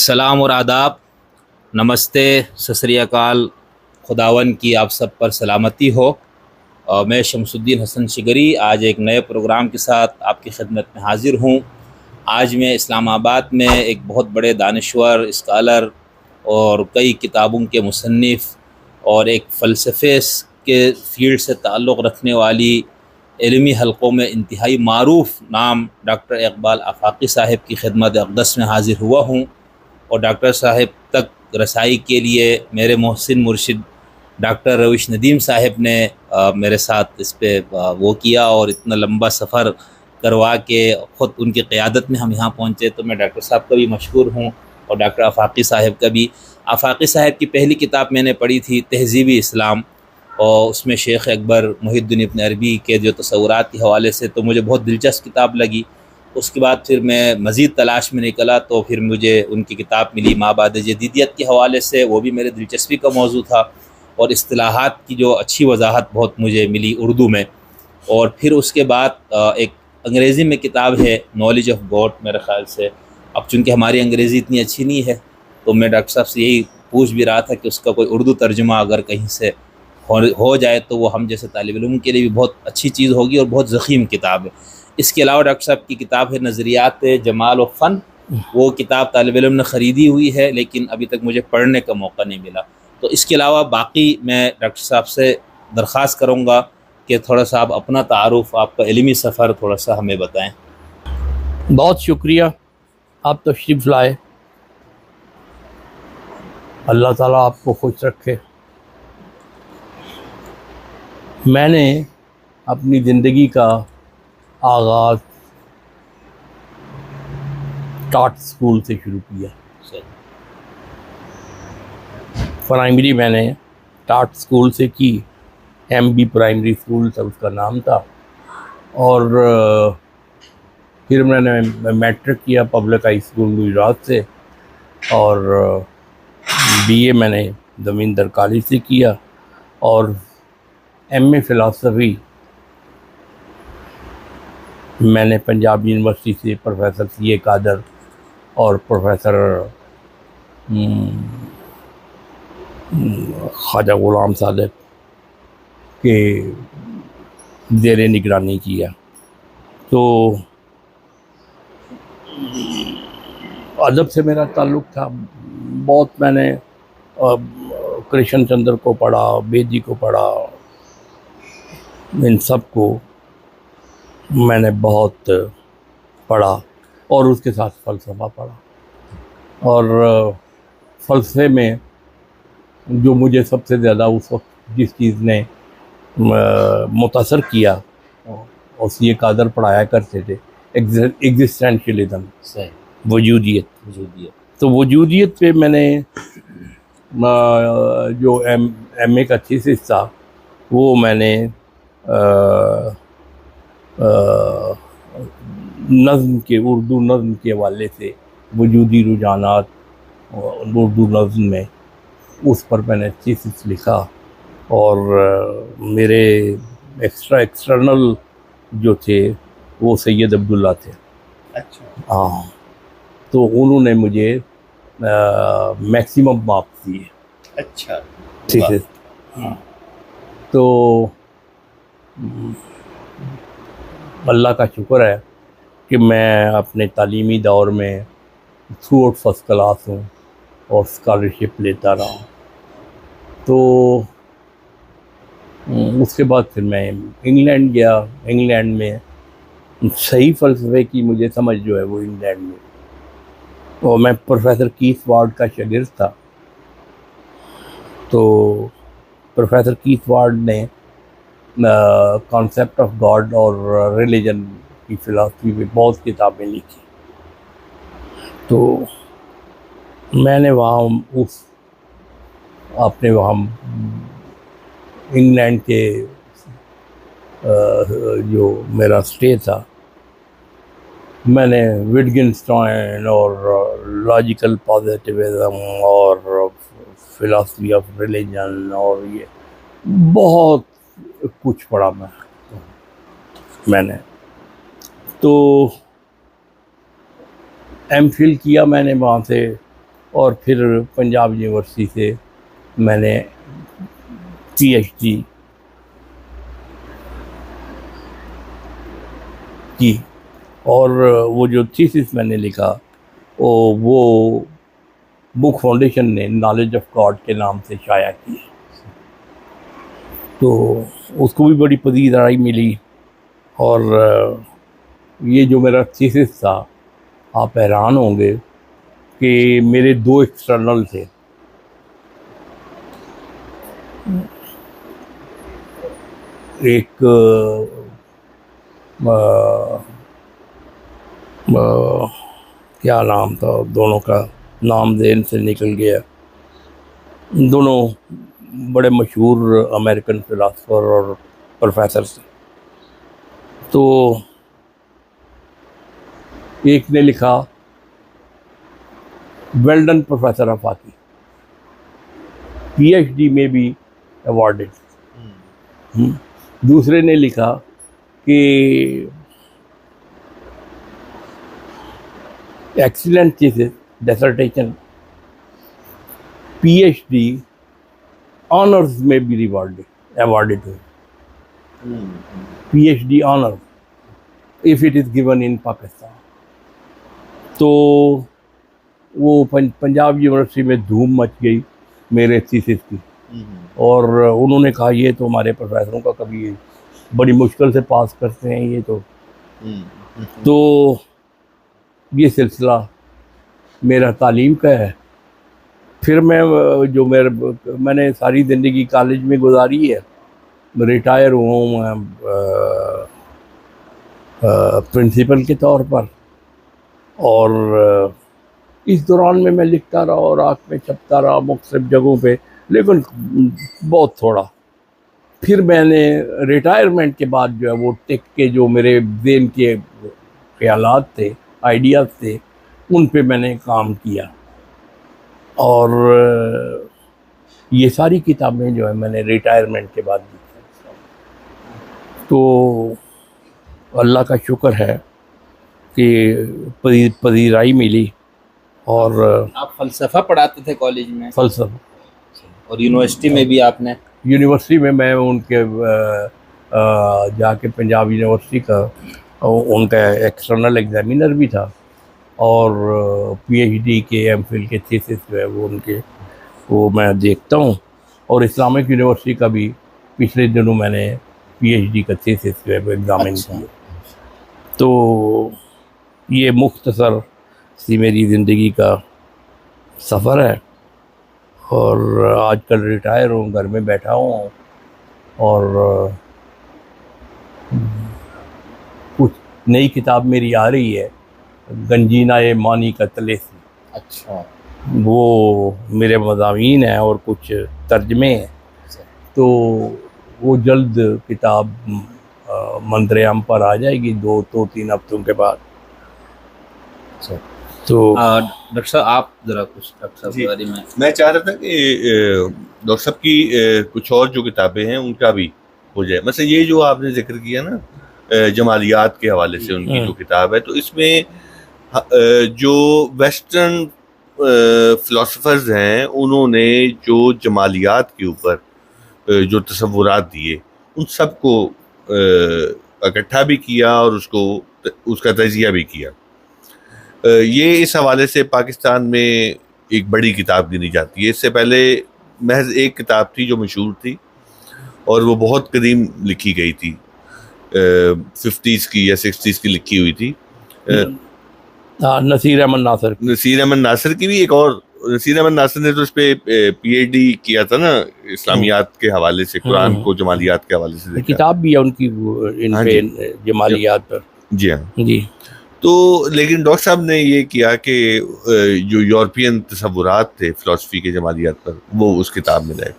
سلام اور آداب۔ نمستے، سسری اکال۔ خداون کی آپ سب پر سلامتی ہو۔ اور میں شمس الدین حسن شگری آج ایک نئے پروگرام کے ساتھ آپ کی خدمت میں حاضر ہوں۔ آج میں اسلام آباد میں ایک بہت بڑے دانشور، اسکالر اور کئی کتابوں کے مصنف اور ایک فلسفے کے فیلڈ سے تعلق رکھنے والی علمی حلقوں میں انتہائی معروف نام ڈاکٹر اقبال آفاقی صاحب کی خدمت اقدس میں حاضر ہوا ہوں۔ اور ڈاکٹر صاحب تک رسائی کے لیے میرے محسن مرشد، ڈاکٹر روش ندیم صاحب نے میرے ساتھ اس پہ وہ کیا اور اتنا لمبا سفر کروا کے خود ان کی قیادت میں ہم یہاں پہنچے تو میں ڈاکٹر صاحب کا بھی مشہور ہوں اور ڈاکٹر آفاقی صاحب کا بھی۔ آفاقی صاحب کی پہلی کتاب میں نے پڑھی تھی تہذیبی اسلام اور اس میں شیخ اکبر محی الدین ابن عربی کے جو تصورات کے حوالے سے تو مجھے بہت دلچسپ کتاب لگی۔ اس کے بعد پھر میں مزید تلاش میں نکلا تو پھر مجھے ان کی کتاب ملی مابعد جدیدیت کے حوالے سے، وہ بھی میرے دلچسپی کا موضوع تھا اور اصطلاحات کی جو اچھی وضاحت بہت مجھے ملی اردو میں۔ اور پھر اس کے بعد ایک انگریزی میں کتاب ہے نالج آف گاڈ میرے خیال سے۔ اب چونکہ ہماری انگریزی اتنی اچھی نہیں ہے، تو میں ڈاکٹر صاحب سے یہی پوچھ بھی رہا تھا کہ اس کا کوئی اردو ترجمہ اگر کہیں سے ہو جائے تو وہ ہم جیسے طالب علم کے لیے بھی بہت اچھی چیز ہوگی اور بہت ضخیم کتاب ہے۔ اس کے علاوہ ڈاکٹر صاحب کی کتاب ہے نظریات جمال و فن، وہ کتاب طالب علم نے خریدی ہوئی ہے، لیکن ابھی تک مجھے پڑھنے کا موقع نہیں ملا۔ تو اس کے علاوہ باقی میں ڈاکٹر صاحب سے درخواست کروں گا کہ تھوڑا سا آپ اپنا تعارف، آپ کا علمی سفر تھوڑا سا ہمیں بتائیں۔ بہت شکریہ، آپ تشریف لائے۔ اللہ تعالیٰ آپ کو خوش رکھے۔ میں نے اپنی زندگی کا آغاز ٹاٹ اسکول سے شروع کیا۔ پرائمری میں نے ٹاٹ اسکول سے کی۔ ایم بی پرائمری اسکول سے اس کا نام تھا۔ اور، پھر میں نے میٹرک کیا پبلک ہائی اسکول گجرات سے۔ اور، بی اے میں نے زمیندر کالج سے کیا۔ اور ایم اے فلاسفی میں نے پنجاب یونیورسٹی سے پروفیسر سی اے قادر اور پروفیسر خواجہ غلام صادق کے زیر نگرانی کیا۔ تو ادب سے میرا تعلق تھا۔ بہت میں نے کرشن چندر کو پڑھا، بیدی کو پڑھا، ان سب کو۔ میں نے بہت پڑھا اور اس کے ساتھ فلسفہ پڑھا۔ اور فلسفے میں جو مجھے سب سے زیادہ اس وقت جس چیز نے متاثر کیا اور سی قادر پڑھایا کرتے تھے ایگزسٹینشلزم وجودیت۔ وجودیت۔ تو وجودیت پہ میں نے جو ایم ایم اے کا تھیسس تھا وہ میں نے نظم کے اردو نظم کے حوالے سے وجودی رجحانات اردو نظم میں اس پر میں نے تھیسس لکھا اور میرے ایکسٹرا ایکسٹرنل جو تھے وہ سید عبداللہ تھے۔ اچھا۔ ہاں۔ تو انہوں نے مجھے میکسیمم مارکس دیے۔ اچھا۔ ہاں۔ تو اللہ کا شکر ہے کہ میں اپنے تعلیمی دور میں تھرو آؤٹ فسٹ کلاس ہوں اور اسکالرشپ لیتا رہا ہوں۔ تو اس کے بعد پھر میں انگلینڈ گیا۔ انگلینڈ میں صحیح فلسفے کی مجھے سمجھ جو ہے وہ انگلینڈ میں۔ اور میں پروفیسر کیس وارڈ کا شاگرد تھا۔ تو پروفیسر کیس وارڈ نے کانسیپٹ آف گاڈ اور ریلیجن کی فلاسفی پہ بہت کتابیں لکھی۔ تو میں نے وہاں اس اپنے وہاں انگلینڈ کے جو میرا اسٹے تھا، میں نے وڈگنسٹائن اور لاجیکل پازیٹیوزم اور فلاسفی آف ریلیجن اور یہ بہت کچھ پڑھا میں میں نے۔ تو ایم فل کیا میں نے وہاں سے اور پھر پنجاب یونیورسٹی سے میں نے پی ایچ ڈی کی اور وہ جو تھیسس میں نے لکھا، وہ وہ بک فاؤنڈیشن نے نالج آف گاڈ کے نام سے شائع کی تو اس کو بھی بڑی پذیرائی ملی اور یہ جو میرا تھیسس تھا، آپ حیران ہوں گے کہ میرے دو ایکسٹرنل تھے۔ ایک کیا نام تھا، دونوں کا نام ذہن سے نکل گیا۔ دونوں بڑے مشہور امریکن فلاسفر اور پروفیسر تھے۔ تو ایک نے لکھا well done professor of hockey P H D میں بھی ایوارڈڈ دوسرے نے لکھا کہ ایکسیلنٹ چیزیں dissertation P H D honours میں بھی ریوارڈڈ ایوارڈڈ ہوئی P H D honour if it is given in Pakistan تو وہ پنجاب یونیورسٹی میں دھوم مچ گئی میرے تھیسس کی. اور انہوں نے کہا، یہ تو ہمارے پروفیسروں کا کبھی بڑی مشکل سے پاس کرتے ہیں، یہ تو. تو یہ سلسلہ میرا تعلیم کا ہے۔ پھر میں جو میرے میں نے ساری زندگی کالج میں گزاری ہے، ریٹائر ہوا ہوں میں پرنسپل کے طور پر، اور اس دوران میں میں لکھتا رہا اور آنکھ میں چھپتا رہا مختلف جگہوں پہ، لیکن بہت تھوڑا۔ پھر میں نے ریٹائرمنٹ کے بعد جو ہے وہ ٹیک کے جو میرے ذہن کے خیالات تھے آئیڈیاز تھے، ان پہ میں نے کام کیا۔ اور یہ ساری کتابیں جو ہیں میں نے ریٹائرمنٹ کے بعد لکھی تو اللہ کا شکر ہے کہ پذیرائی ملی اور آپ فلسفہ پڑھاتے تھے کالج میں؟ فلسفہ۔ اور یونیورسٹی میں بھی آپ نے؟ یونیورسٹی میں میں ان کے جا کے پنجاب یونیورسٹی کا ان کا ایکسٹرنل ایگزامینر بھی تھا۔ اور پی ایچ ڈی کے ایم فل کے تھیسس جو ہے وہ ان کے وہ میں دیکھتا ہوں۔ اور اسلامک یونیورسٹی کا بھی پچھلے دنوں میں نے پی ایچ ڈی کا تھیسس جو ہے وہ ایگزامن کیا۔ تو یہ مختصر سی میری زندگی کا سفر ہے۔ اور آج کل ریٹائر ہوں گھر میں بیٹھا ہوں۔ اور کچھ نئی کتاب میری آ رہی ہے۔ گنجینہ مانی کا تلیسی اچھا۔ وہ میرے مضامین ہیں اور کچھ ترجمے ہیں۔ تو وہ جلد کتاب منظر عام پر آ جائے گی دو دو تین ہفتوں کے بعد۔ تو ڈاکٹر صاحب آپ ذرا کچھ ڈاکٹر صاحب جی۔ میں۔ میں چاہ رہا تھا کہ ڈاکٹر صاحب کی کچھ اور جو کتابیں ہیں ان کا بھی ہو جائے۔ مثلا یہ جو آپ نے ذکر کیا نا جمالیات کے حوالے سے ان کی۔ جو کتاب ہے تو اس میں جو ویسٹرن فلاسفرز ہیں، انہوں نے جو جمالیات کے اوپر جو تصورات دیے، ان سب کو اکٹھا بھی کیا اور اس کو، اس کا تجزیہ بھی کیا۔ یہ اس حوالے سے پاکستان میں ایک بڑی کتاب گنی جاتی ہے۔ اس سے پہلے محض ایک کتاب تھی جو مشہور تھی اور وہ بہت قدیم لکھی گئی تھی۔ ففٹیز کی یا سکسٹیز کی لکھی ہوئی تھی۔ ہاں، نصیر احمد ناصر۔ نصیر احمد ناصر کی بھی ایک اور نصیر احمد ناصر نے تو اس پہ پی ایچ ڈی کیا تھا نا اسلامیات کے حوالے سے قرآن ہوں۔ کو جمالیات کے حوالے سے کتاب بھی ہے ان کی ان ہاں پہ جمالیات پر۔ جی ہاں۔ جی۔ تو لیکن ڈاکٹر صاحب نے یہ کیا کہ جو یورپین تصورات تھے فلاسفی کے جمالیات پر وہ اس کتاب میں لائے۔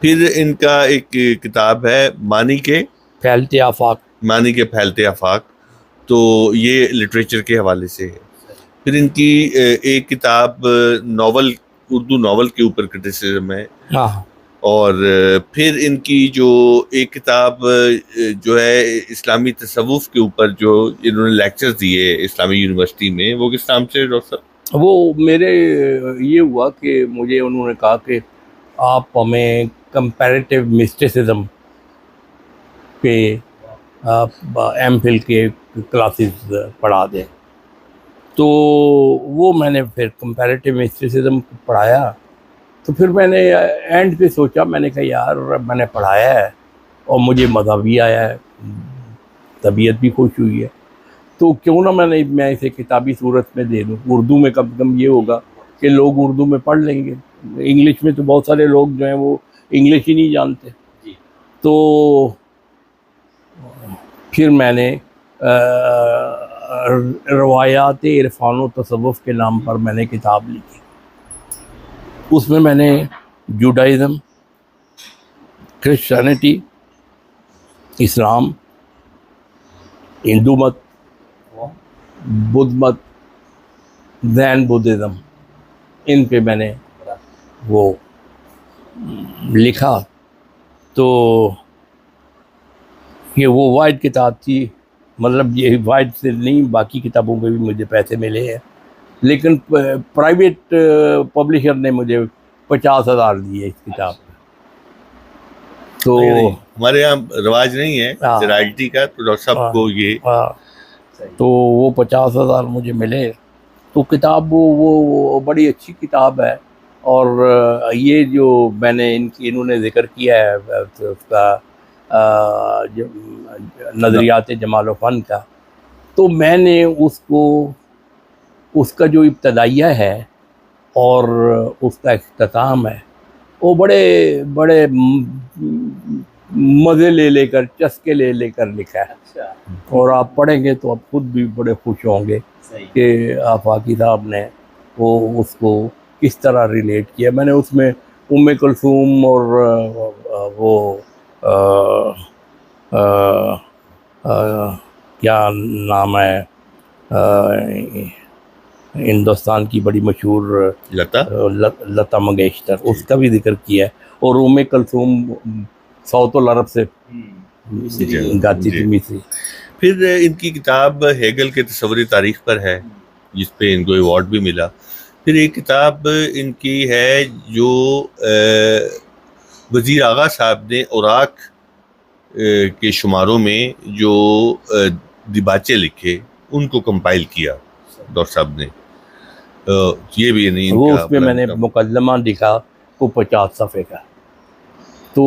پھر ان کا ایک کتاب ہے مانی کے۔ پھیلتے آفاق۔ معنی کے پھیلتے آفاق۔ تو یہ لٹریچر کے حوالے سے ہے۔ پھر ان کی ایک کتاب ناول اردو ناول کے اوپر کرٹیسزم ہے۔ ہاں۔ اور پھر ان کی جو ایک کتاب جو ہے اسلامی تصوف کے اوپر جو انہوں نے لیکچر دیے اسلامی یونیورسٹی میں وہ کس نام سے ڈاکٹر صاحب؟ وہ میرے یہ ہوا کہ مجھے انہوں نے کہا کہ آپ ہمیں کمپیریٹیو مسٹیسزم پہ ایم فل کے کلاسز پڑھا دیں۔ تو وہ میں نے پھر کمپیریٹیو مسٹیسزم پڑھایا۔ تو پھر میں نے اینڈ پہ سوچا میں نے کہا یار میں نے پڑھایا ہے اور مجھے مزہ بھی آیا ہے طبیعت بھی خوش ہوئی ہے۔ تو کیوں نہ میں نے میں اسے کتابی صورت میں دے دوں۔ اردو میں کم کم یہ ہوگا کہ لوگ اردو میں پڑھ لیں گے۔ انگلش میں تو بہت سارے لوگ جو ہیں وہ انگلش ہی نہیں جانتے۔ جی۔ تو پھر میں نے روایات عرفان و تصوف کے نام پر میں نے کتاب لکھی۔ اس میں میں نے جوڈائزم، کرسچینٹی، اسلام، ہندو مت، بدھ مت، زین بدھزم، ان پہ میں نے وہ لکھا۔ تو یہ وہ وائٹ کتاب تھی مطلب یہ وائٹ سے نہیں باقی کتابوں پہ بھی مجھے پیسے ملے ہیں۔ لیکن پرائیویٹ پبلشر نے مجھے پچاس ہزار دیے اس کتاب تو ہمارے یہاں رواج نہیں ہے ہاں۔ رائلٹی کا تو ڈاکٹر ہاں۔ صاحب کو یہ ہاں۔ تو وہ پچاس ہزار مجھے ملے۔ تو کتاب وہ بڑی اچھی کتاب ہے۔ اور یہ جو میں نے ان کی انہوں نے ذکر کیا ہے اس کا نظریات جمال و فن کا۔ تو میں نے اس کو اس کا جو ابتدائیہ ہے اور اس کا اختتام ہے وہ بڑے بڑے مزے لے لے کر چسکے لے لے کر لکھا ہے۔ اچھا۔ اور آپ پڑھیں گے تو آپ خود بھی بڑے خوش ہوں گے کہ آفاقی صاحب نے وہ اس کو کس طرح ریلیٹ کیا۔ میں نے اس میں ام کلثوم اور وہ کیا نام ہے؟ ہندوستان کی بڑی مشہور لتا؟ لتا منگیشکر اس کا بھی ذکر کیا ہے۔ اور ام کلثوم ساؤتھ العرب سے جی، گاتی جی۔ تھی مصری پھر ان کی کتاب ہیگل کے تصوری تاریخ پر ہے جس پہ ان کو ایوارڈ بھی ملا۔ پھر ایک کتاب ان کی ہے جو وزیر آغا صاحب نے اوراق کے شماروں میں جو دباچے لکھے ان کو کمپائل کیا ڈاکٹر صاحب نے۔ یہ بھی نہیں ان وہ اس میں میں نے مقدمہ لکھا وہ پچاس صفحے کا۔ تو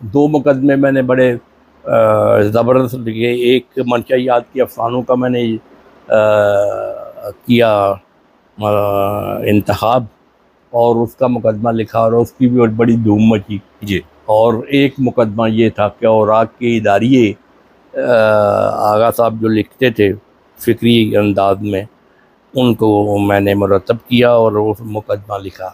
دو مقدمے میں نے بڑے زبردست لکھے۔ ایک منشیات کی افسانوں کا میں نے کیا انتخاب اور اس کا مقدمہ لکھا اور اس کی بھی بڑی دھوم مچی۔ جی۔ اور ایک مقدمہ یہ تھا کہ اوراق کے اداریے آغا صاحب جو لکھتے تھے فکری انداز میں، ان کو میں نے مرتب کیا اور وہ مقدمہ لکھا۔